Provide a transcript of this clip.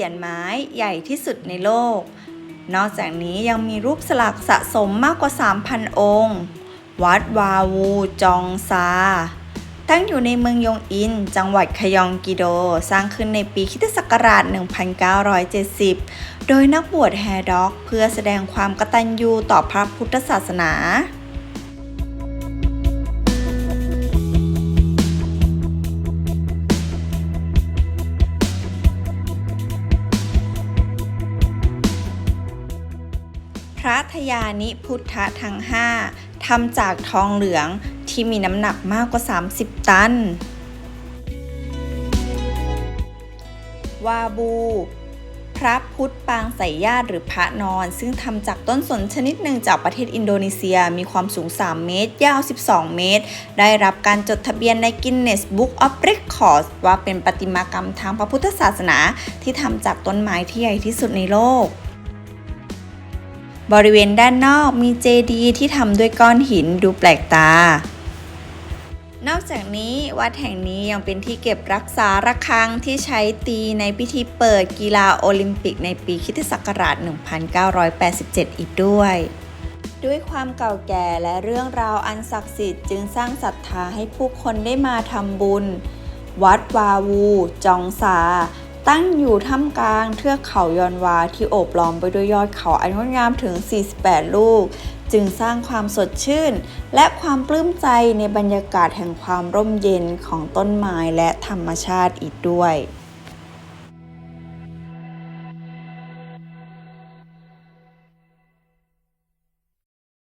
สียนไม้ใหญ่ที่สุดในโลก นอกจากนี้ยังมีรูปสลักสะสมมากกว่า 3,000 องค์ วัดวาวูจองซา ตั้งอยู่ในเมืองยงอิน จังหวัดขยองกิโด สร้างขึ้นในปีคิตศักราช 1970 โดยนักบวชแฮด็อก เพื่อแสดงความกตัญญูต่อพระพุทธศาสนา ระทยานิพุทธทั้ง 5ทำจากทองเหลืองที่มีน้ำหนักมากกว่า 30 ตัน วาบู พระพุทธปางสายญาติหรือพระนอน ซึ่งทำจากต้นสนชนิดหนึ่งจากประเทศอินโดนีเซียมีความสูง 3 เมตร ยาว 12 เมตร ได้รับการจดทะเบียนใน Guinness Book of Records ว่าเป็นประติมากรรมทางพระพุทธศาสนาที่ทำจากต้นไม้ที่ใหญ่ที่สุดในโลก บริเวณด้านนอกมีเจดีย์ที่ทำด้วยก้อนหินดูแปลกตา นอกจากนี้วัดแห่งนี้ยังเป็นที่เก็บรักษาระฆังที่ใช้ตีในพิธีเปิดกีฬาโอลิมปิกในปีคิศักราช 1987 อีกด้วย ด้วยความเก่าแก่และเรื่องราวอันศักดิ์สิทธิ์จึงสร้างศรัทธาให้ผู้คนได้มาทำบุญ วัดวาวู จองซา ตั้งอยู่ท่ามกลางเทือกเขายอนวาที่โอบล้อมไปด้วยยอดเขาอันงดงามถึง 48 ลูก จึงสร้างความสดชื่น และความปลื้มใจในบรรยากาศแห่งความร่มเย็นของต้นไม้และธรรมชาติอีกด้วย